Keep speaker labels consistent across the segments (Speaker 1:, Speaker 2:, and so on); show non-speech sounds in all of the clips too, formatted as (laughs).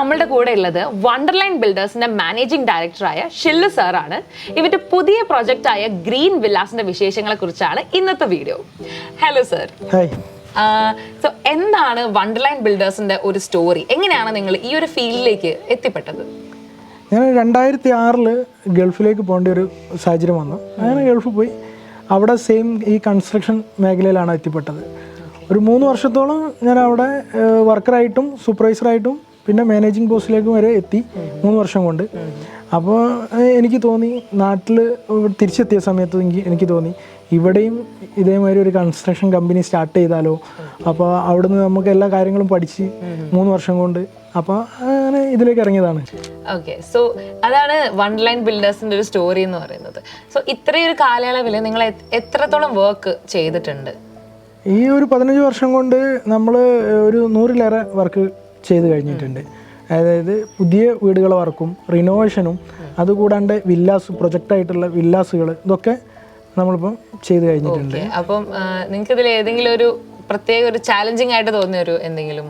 Speaker 1: നമ്മളുടെ കൂടെ ഉള്ളത് വണ്ടർലൈൻ ബിൽഡേഴ്സിന്റെ മാനേജിംഗ് ഡയറക്ടറായ ഷില്ലു സാറാണ്. ഇവരുടെ പുതിയ പ്രോജക്റ്റ് ആയ ഗ്രീൻ വില്ലാസിന്റെ വിശേഷങ്ങളെ കുറിച്ചാണ് ഇന്നത്തെ വീഡിയോ ഹലോ സർ സോ എന്താണ് വണ്ടർലൈൻ ബിൽഡേഴ്സിന്റെ ഒരു സ്റ്റോറി എങ്ങനെയാണ് നിങ്ങൾ ഈ ഒരു ഫീൽഡിലേക്ക് എത്തിപ്പെട്ടത്?
Speaker 2: ഞാൻ രണ്ടായിരത്തി ആറിൽ ഗൾഫിലേക്ക് പോകേണ്ട ഒരു സാഹചര്യം വന്നു. അങ്ങനെ ഗൾഫിൽ പോയി. അവിടെ സെയിം ഈ കൺസ്ട്രക്ഷൻ മേഖലയിലാണ് എത്തിപ്പെട്ടത്. ഒരു മൂന്ന് വർഷത്തോളം ഞാൻ അവിടെ വർക്കറായിട്ടും സൂപ്പർവൈസറായിട്ടും പിന്നെ മാനേജിങ് പോസ്റ്റിലേക്കും വരെ എത്തി മൂന്ന് വർഷം കൊണ്ട്. അപ്പോൾ എനിക്ക് തോന്നി നാട്ടിൽ തിരിച്ചെത്തിയ സമയത്ത് എനിക്ക് എനിക്ക് തോന്നി ഇവിടെയും ഇതേമാതിരി ഒരു കൺസ്ട്രക്ഷൻ കമ്പനി സ്റ്റാർട്ട് ചെയ്താലോ? അപ്പോൾ അവിടുന്ന് നമുക്ക് എല്ലാ കാര്യങ്ങളും പഠിച്ച് മൂന്ന് വർഷം കൊണ്ട് അപ്പോൾ അങ്ങനെ ഇതിലേക്ക് ഇറങ്ങിയതാണ്.
Speaker 1: ഓക്കെ സോ അതാണ് വൺ ലൈൻ ബിൽഡേഴ്സിന്റെ ഒരു സ്റ്റോറി എന്ന് പറയുന്നത്. സോ ഇത്രയൊരു കാലയളവിൽ നിങ്ങൾ എത്രത്തോളം വർക്ക് ചെയ്തിട്ടുണ്ട്?
Speaker 2: ഈ ഒരു പതിനഞ്ച് വർഷം കൊണ്ട് നമ്മൾ ഒരു നൂറിലേറെ വർക്ക് ചെയ്ത് കഴിഞ്ഞിട്ടുണ്ട്. അതായത് പുതിയ വീടുകൾ വർക്കും റിനോവേഷനും അതുകൂടാണ്ട് വില്ലാസ് പ്രൊജക്റ്റായിട്ടുള്ള വില്ലാസുകൾ ഇതൊക്കെ നമ്മളിപ്പം ചെയ്ത് കഴിഞ്ഞിട്ടുണ്ട്.
Speaker 1: അപ്പം നിങ്ങൾക്ക് ഇതിൽ ഏതെങ്കിലും ഒരു പ്രത്യേക ഒരു ചാലഞ്ചിങ് ആയിട്ട് തോന്നിയ ഒരു എന്തെങ്കിലും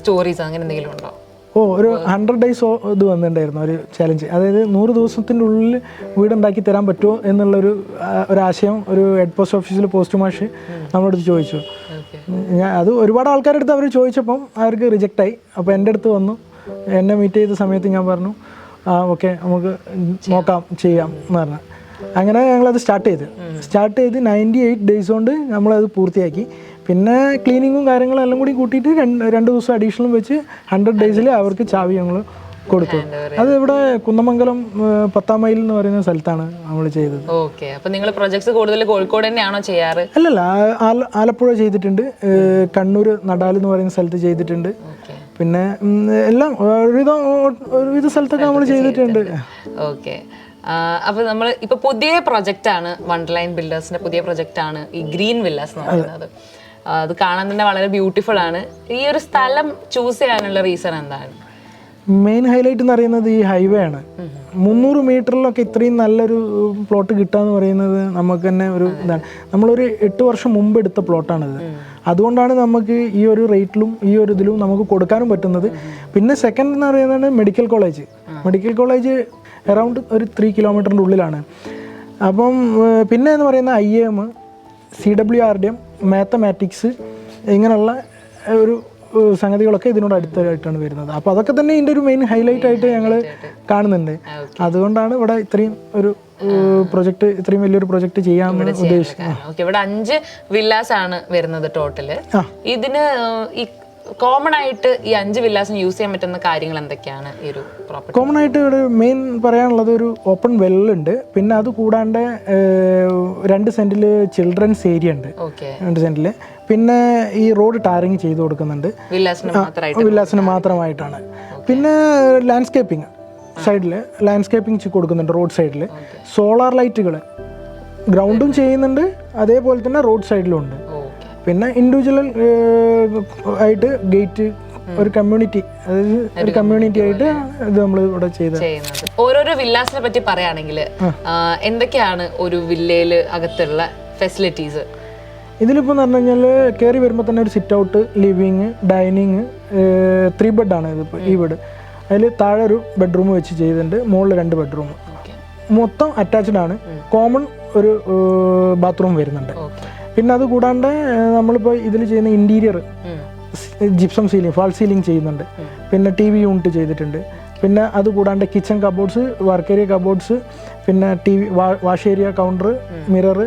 Speaker 1: സ്റ്റോറീസ് അങ്ങനെ എന്തെങ്കിലും ഉണ്ടോ?
Speaker 2: ഓ ഒരു ഹൺഡ്രഡ് ഡേയ്സ് ഇത് വന്നിട്ടുണ്ടായിരുന്നു ഒരു ചാലഞ്ച് അതായത് നൂറ് ദിവസത്തിന്റെ ഉള്ളിൽ വീടുണ്ടാക്കി തരാൻ പറ്റുമോ എന്നുള്ളൊരു ഒരു ഒരു ആശയം ഒരു ഹെഡ് പോസ്റ്റ് ഓഫീസിൽ പോസ്റ്റ് മാഷ് നമ്മളടുത്ത് ചോദിച്ചു. ഞാൻ അത് ഒരുപാട് ആൾക്കാരുടെ അടുത്ത് അവർ ചോദിച്ചപ്പം അവർക്ക് റിജക്റ്റ് ആയി. അപ്പോൾ എന്റെ അടുത്ത് വന്നു. എന്നെ മീറ്റ് ചെയ്ത സമയത്ത് ഞാൻ പറഞ്ഞു ആ ഓക്കെ നമുക്ക് നോക്കാം ചെയ്യാം എന്ന് പറഞ്ഞു. അങ്ങനെ ഞങ്ങളത് സ്റ്റാർട്ട് ചെയ്ത്. സ്റ്റാർട്ട് ചെയ്ത് നയന്റി എയ്റ്റ് ഡേയ്സ് കൊണ്ട് നമ്മളത് പൂർത്തിയാക്കി. പിന്നെ ക്ലീനിങ്ങും കാര്യങ്ങളും എല്ലാം കൂടി കൂട്ടിയിട്ട് രണ്ട് രണ്ട് ദിവസം അഡീഷണൽ വെച്ച് ഹൺഡ്രഡ് ഡേയ്സിൽ അവർക്ക് ചാവി ഞങ്ങൾ കൊടുത്തു. അത് ഇവിടെ കുന്നമംഗലം പത്താം മൈൽ എന്ന് പറയുന്ന സ്ഥലത്താണ് നമ്മൾ ചെയ്തത്.
Speaker 1: ഓക്കെ അപ്പോൾ നിങ്ങൾ പ്രൊജക്ട്സ് കൂടുതൽ കോഴിക്കോട് തന്നെയാണോ ചെയ്യാറ്?
Speaker 2: അല്ലല്ല ആലപ്പുഴ ചെയ്തിട്ടുണ്ട്. കണ്ണൂർ നടാൽ എന്ന് പറയുന്ന സ്ഥലത്ത് ചെയ്തിട്ടുണ്ട്. പിന്നെ എല്ലാം ഒരുവിധം ഒരുവിധ സ്ഥലത്തൊക്കെ നമ്മൾ ചെയ്തിട്ടുണ്ട്.
Speaker 1: ഓക്കെ അപ്പൊ നമ്മൾ ഇപ്പൊ പുതിയ പ്രൊജക്റ്റ് ആണ് വണ്ടർലൈൻ ബിൽഡേഴ്സിന്റെ പുതിയ പ്രൊജക്റ്റ് ആണ് ഈ ഗ്രീൻ വില്ലാസ് എന്ന് പറയുന്നത്. അത് കാണാൻ തന്നെ വളരെ ബ്യൂട്ടിഫുൾ ആണ്. ഈ ഒരു സ്ഥലം ചൂസ് ചെയ്യാനുള്ള റീസൺ എന്താണ്?
Speaker 2: മെയിൻ ഹൈലൈറ്റ് എന്ന് പറയുന്നത് ഈ ഹൈവേ ആണ്. മുന്നൂറ് മീറ്ററിലൊക്കെ ഇത്രയും നല്ലൊരു പ്ലോട്ട് കിട്ടുക എന്ന് പറയുന്നത് നമുക്ക് തന്നെ ഒരു ഇതാണ്. നമ്മളൊരു എട്ട് വർഷം മുമ്പ് എടുത്ത പ്ലോട്ടാണിത് അതുകൊണ്ടാണ് നമുക്ക് ഈ ഒരു റേറ്റിലും ഈ ഒരു ഇതിലും നമുക്ക് കൊടുക്കാനും പറ്റുന്നത്. പിന്നെ സെക്കൻഡ് എന്ന് പറയുന്നത് medical college medical college around ഒരു ത്രീ കിലോമീറ്ററിന്റെ ഉള്ളിലാണ്. അപ്പം പിന്നെ എന്ന് പറയുന്ന I M C W M mathematics ഇങ്ങനെയുള്ള ഒരു സംഗതികളൊക്കെ ഇതിനോട് അടുത്തായിട്ടാണ് വരുന്നത്. അപ്പോൾ അതൊക്കെ തന്നെ ഇതിന്റെ ഒരു മെയിൻ ഹൈലൈറ്റ് ആയിട്ട് ഞങ്ങൾ കാണുന്നുണ്ട്. അതുകൊണ്ടാണ് ഇവിടെ ഇത്രയും ഒരു പ്രൊജക്ട് ഇത്രയും വലിയൊരു പ്രൊജക്ട് ചെയ്യാൻ ഉദ്ദേശിക്കുന്നത്
Speaker 1: ഇവിടെ അഞ്ച് വില്ലാസ് ആണ് വരുന്നത്
Speaker 2: ടോട്ടൽ.
Speaker 1: ഇതിന് കോമൺ ആയിട്ട് ഈ അഞ്ച് വില്ലാസിന് യൂസ് ചെയ്യാൻ പറ്റുന്ന കാര്യങ്ങൾ എന്തൊക്കെയാണ് ഈ ഒരു പ്രോപ്പർട്ടി
Speaker 2: കോമൺ ആയിട്ട് ഇവിടെ മെയിൻ പറയാനുള്ളത് ഒരു ഓപ്പൺ വെല്ലുണ്ട് പിന്നെ അത് കൂടാണ്ട് രണ്ട് സെന്റിൽ ചിൽഡ്രൻസ് ഏരിയ ഉണ്ട്.
Speaker 1: ഓക്കെ
Speaker 2: രണ്ട് സെന്റിൽ പിന്നെ ഈ റോഡ് ടാറിങ് ചെയ്ത് കൊടുക്കുന്നുണ്ട്.
Speaker 1: വില്ലാസിന് മാത്രമായിട്ട്
Speaker 2: വില്ലാസിന് മാത്രമായിട്ടാണ്. പിന്നെ ലാൻഡ്സ്കേപ്പിംഗ് സൈഡിൽ ലാൻഡ്സ്കേപ്പിംഗ് കൊടുക്കുന്നുണ്ട് റോഡ് സൈഡിൽ സോളാർ ലൈറ്റുകൾ ഗ്രൗണ്ടും ചെയ്യുന്നുണ്ട്. അതേപോലെ തന്നെ റോഡ് സൈഡിലും ഉണ്ട്. പിന്നെ ഇൻഡിവിജ്വൽ ആയിട്ട് ഗേറ്റ് ഒരു കമ്മ്യൂണിറ്റി അതായത് ഒരു കമ്മ്യൂണിറ്റി ആയിട്ട് ഇത് നമ്മൾ ഇവിടെ ചെയ്തത്.
Speaker 1: ഓരോരോ വില്ലാസിനെ പറ്റി പറയുകയാണെങ്കിൽ എന്തൊക്കെയാണ് ഒരു വില്ലയിൽ അകത്തുള്ള ഫെസിലിറ്റീസ്
Speaker 2: ഇതിലിപ്പോൾ എന്ന് പറഞ്ഞു കഴിഞ്ഞാൽ കയറി വരുമ്പോൾ തന്നെ ഒരു sit out living dining three ബെഡാണ് ഇതിപ്പോൾ ഈ വീട്. അതിൽ താഴെ ഒരു ബെഡ്റൂം വെച്ച് ചെയ്തിട്ടുണ്ട് മുകളിൽ രണ്ട് ബെഡ്റൂം മൊത്തം അറ്റാച്ച്ഡ് ആണ്. കോമൺ ഒരു ബാത്റൂം വരുന്നുണ്ട്. പിന്നെ അത് കൂടാണ്ട് നമ്മളിപ്പോൾ ഇതിൽ ചെയ്യുന്ന interior gypsum ceiling fall ceiling ചെയ്യുന്നുണ്ട്. പിന്നെ ടി വി യൂണിറ്റ് ചെയ്തിട്ടുണ്ട്. പിന്നെ അത് കൂടാണ്ട് kitchen cupboards work area cupboards പിന്നെ T V wash area counter mirror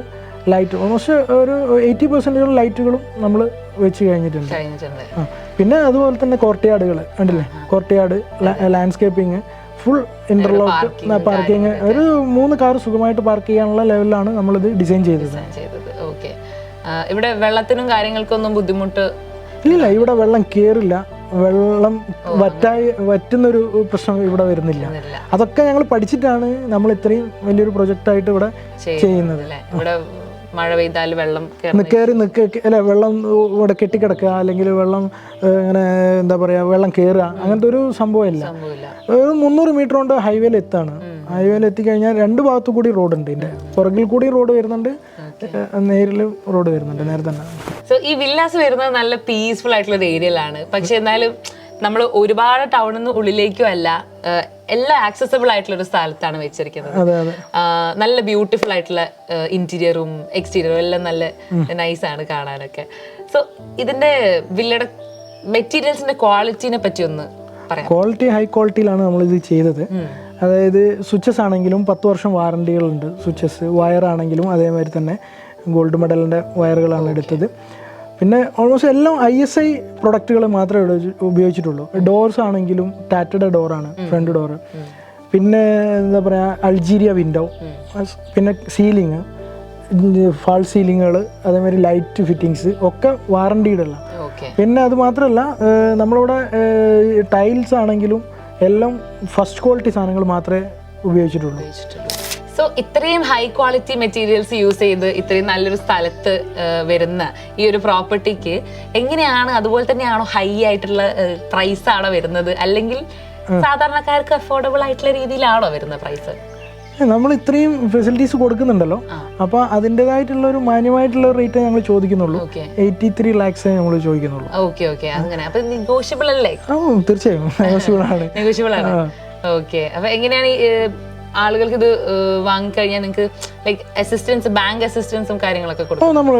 Speaker 2: light almost ഒരു എയ്റ്റി പെർസെന്റേജ് ലൈറ്റുകളും നമ്മൾ വെച്ച് കഴിഞ്ഞിട്ടുണ്ട്. പിന്നെ അതുപോലെ തന്നെ കോർട്ട്യാർഡുകൾ ഉണ്ടല്ലേ courtyard landscaping full interlock parking ഒരു മൂന്ന് കാർ സുഖമായിട്ട് പാർക്ക് ചെയ്യാനുള്ള ലെവലിലാണ് നമ്മളിത് ഡിസൈൻ ചെയ്തത്.
Speaker 1: Design ചെയ്തത്. ഓക്കെ ഇവിടെ വെള്ളത്തിനും കാര്യങ്ങൾക്കൊന്നും ബുദ്ധിമുട്ട്
Speaker 2: ഇല്ല ഇവിടെ വെള്ളം കയറില്ല വെള്ളം വറ്റായി വറ്റുന്നൊരു പ്രശ്നം ഇവിടെ വരുന്നില്ല. അതൊക്കെ ഞങ്ങൾ പഠിച്ചിട്ടാണ് നമ്മൾ ഇത്രയും വലിയൊരു പ്രൊജക്റ്റായിട്ട് ഇവിടെ ചെയ്യുന്നത്
Speaker 1: മഴ പെയ്താൽ വെള്ളം കയറി
Speaker 2: നിൽക്കുക അല്ല വെള്ളം ഇവിടെ കെട്ടിക്കിടക്കുക അല്ലെങ്കിൽ വെള്ളം ഇങ്ങനെ എന്താ പറയുക വെള്ളം കയറുക അങ്ങനത്തെ ഒരു സംഭവമില്ല. ഒരു മുന്നൂറ് മീറ്റർ കൊണ്ട് ഹൈവേയിൽ എത്താണ്. ഹൈവേയിൽ എത്തിക്കഴിഞ്ഞാൽ രണ്ട് ഭാഗത്തു കൂടി റോഡ് ഉണ്ട് ഇതിന്റെ പുറകിൽ കൂടി റോഡ് വരുന്നുണ്ട് നേരിൽ റോഡ് വരുന്നുണ്ട് നേരെ തന്നെ.
Speaker 1: സോ ഈ വില്ലാസ് വരുന്നത് നല്ല പീസ്ഫുൾ ആയിട്ടുള്ള ഒരു ഏരിയയിലാണ് പക്ഷെ എന്നാലും നമ്മൾ ഒരുപാട് ടൗണിൽ നിന്ന് ഉള്ളിലേക്കും അല്ല എല്ലാം ആക്സസബിൾ ആയിട്ടുള്ള ഒരു സ്ഥലത്താണ് വെച്ചിരിക്കുന്നത്. നല്ല ബ്യൂട്ടിഫുൾ ആയിട്ടുള്ള ഇന്റീരിയറും എക്സ്റ്റീരിയറും എല്ലാം നല്ല നൈസ് ആണ് കാണാനൊക്കെ. സോ ഇതിന്റെ വില്ലയുടെ മെറ്റീരിയൽസിന്റെ ക്വാളിറ്റിനെ പറ്റി ഒന്ന് പറയാം.
Speaker 2: ക്വാളിറ്റി ഹൈ ക്വാളിറ്റിയിലാണ് നമ്മൾ ഇത് ചെയ്തത്. അതായത് സ്വിച്ചസ് ആണെങ്കിലും പത്ത് വർഷം വാറണ്ടികളുണ്ട് സ്വിച്ചസ് വയർ ആണെങ്കിലും അതേമാതിരി തന്നെ ഗോൾഡ് മെഡലിന്റെ വയറുകളാണ് എടുത്തത്. പിന്നെ ഓൾമോസ്റ്റ് എല്ലാം ഐ എസ് ഐ പ്രൊഡക്റ്റുകൾ മാത്രമേ ഉപയോഗിച്ചിട്ടുള്ളൂ. ഡോർസ് ആണെങ്കിലും ടാറ്റയുടെ ഡോറാണ് ഫ്രണ്ട് ഡോറ് പിന്നെ എന്താ പറയുക അൾജീരിയ വിൻഡോ പിന്നെ സീലിങ് ഫാൾ സീലിങ്ങുകൾ അതേമാതിരി ലൈറ്റ് ഫിറ്റിങ്സ് ഒക്കെ വാറണ്ടിയുടെ പിന്നെ അത് മാത്രമല്ല നമ്മളിവിടെ ടൈൽസ് ആണെങ്കിലും എല്ലാം ഫസ്റ്റ് ക്വാളിറ്റി സാധനങ്ങൾ മാത്രമേ ഉപയോഗിച്ചിട്ടുള്ളൂ.
Speaker 1: സോ ഇത്രയും ഹൈ ക്വാളിറ്റി മെറ്റീരിയൽസ് യൂസ് ചെയ്ത് ഇത്രയും നല്ലൊരു സ്ഥലത്ത് വരുന്ന ഈ ഒരു പ്രോപ്പർട്ടിക്ക് എങ്ങനെയാണ് അതുപോലെ തന്നെയാണോ ഹൈ ആയിട്ടുള്ള പ്രൈസ് ആണോ വരുന്നത്? അല്ലെങ്കിൽ സാധാരണക്കാർക്ക് അഫോർഡബിൾ ആയിട്ടുള്ള രീതിയിലാണോ വരുന്ന പ്രൈസ്
Speaker 2: നമ്മൾ ഇത്രയും ഫെസിലിറ്റീസ് കൊടുക്കുന്നുണ്ടല്ലോ. അപ്പോൾ അതിന്റെതായിട്ടുള്ള ഒരു മാന്യമായിട്ടുള്ള റേറ്റ് ഞങ്ങൾ ചോദിക്കുന്നുള്ളൂ. എയ്റ്റി ത്രീ ലാക്സ് നമ്മൾ ചോദിക്കുന്നുള്ളൂ.
Speaker 1: Okay okay. അങ്ങനെ. അപ്പോൾ നെഗോഷ്യബിൾ അല്ലേ?
Speaker 2: ആ തീർച്ചയായും. (laughs) നെഗോഷ്യബിൾ ആണ്.
Speaker 1: നെഗോഷ്യബിൾ ആണ്. ഓക്കെ. അപ്പോൾ എങ്ങനെയാണ് ആളുകൾക്ക് ഇത് വാങ്ങിക്കഴിഞ്ഞാൽ നിങ്ങൾക്ക് ലൈക് അസിസ്റ്റൻസ് ബാങ്ക് അസിസ്റ്റൻസും കാര്യങ്ങളൊക്കെ കൊടുക്കും?
Speaker 2: നമ്മൾ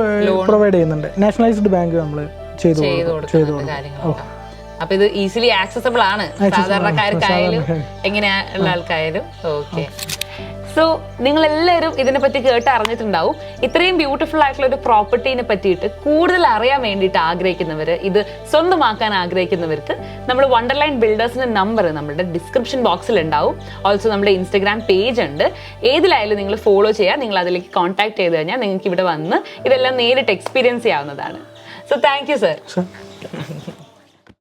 Speaker 2: പ്രൊവൈഡ് ചെയ്യുന്നുണ്ട്. നാഷണലൈസ്ഡ് ബാങ്ക് നമ്മൾ ചെയ്തു കൊടുക്കും.
Speaker 1: കാര്യങ്ങളൊക്കെ. അപ്പൊ ഇത് ഈസിലി ആക്സസബിൾ ആണ്. സാധാരണക്കാർക്കായാലും എങ്ങനെയുള്ള ആൾക്കായാലും. ഓക്കെ സോ നിങ്ങൾ എല്ലാവരും ഇതിനെ പറ്റി കേട്ട് അറിഞ്ഞിട്ടുണ്ടാവും. ഇത്രയും ബ്യൂട്ടിഫുൾ ആയിട്ടുള്ള ഒരു പ്രോപ്പർട്ടീനെ പറ്റിയിട്ട് കൂടുതൽ അറിയാൻ വേണ്ടിയിട്ട് ആഗ്രഹിക്കുന്നവർ ഇത് സ്വന്തമാക്കാൻ ആഗ്രഹിക്കുന്നവർക്ക് നമ്മൾ വണ്ടർലൈൻ ബിൽഡേഴ്സിന്റെ നമ്പർ നമ്മുടെ ഡിസ്ക്രിപ്ഷൻ ബോക്സിൽ ഉണ്ടാവും. ഓൾസോ നമ്മുടെ ഇൻസ്റ്റഗ്രാം പേജ് ഉണ്ട്. ഏതിലായാലും നിങ്ങൾ ഫോളോ ചെയ്യുക നിങ്ങൾ അതിലേക്ക് കോൺടാക്ട് ചെയ്ത് കഴിഞ്ഞാൽ നിങ്ങൾക്ക് ഇവിടെ വന്ന് ഇതെല്ലാം നേരിട്ട് എക്സ്പീരിയൻസ് ചെയ്യാവുന്നതാണ്. So thank you
Speaker 2: sir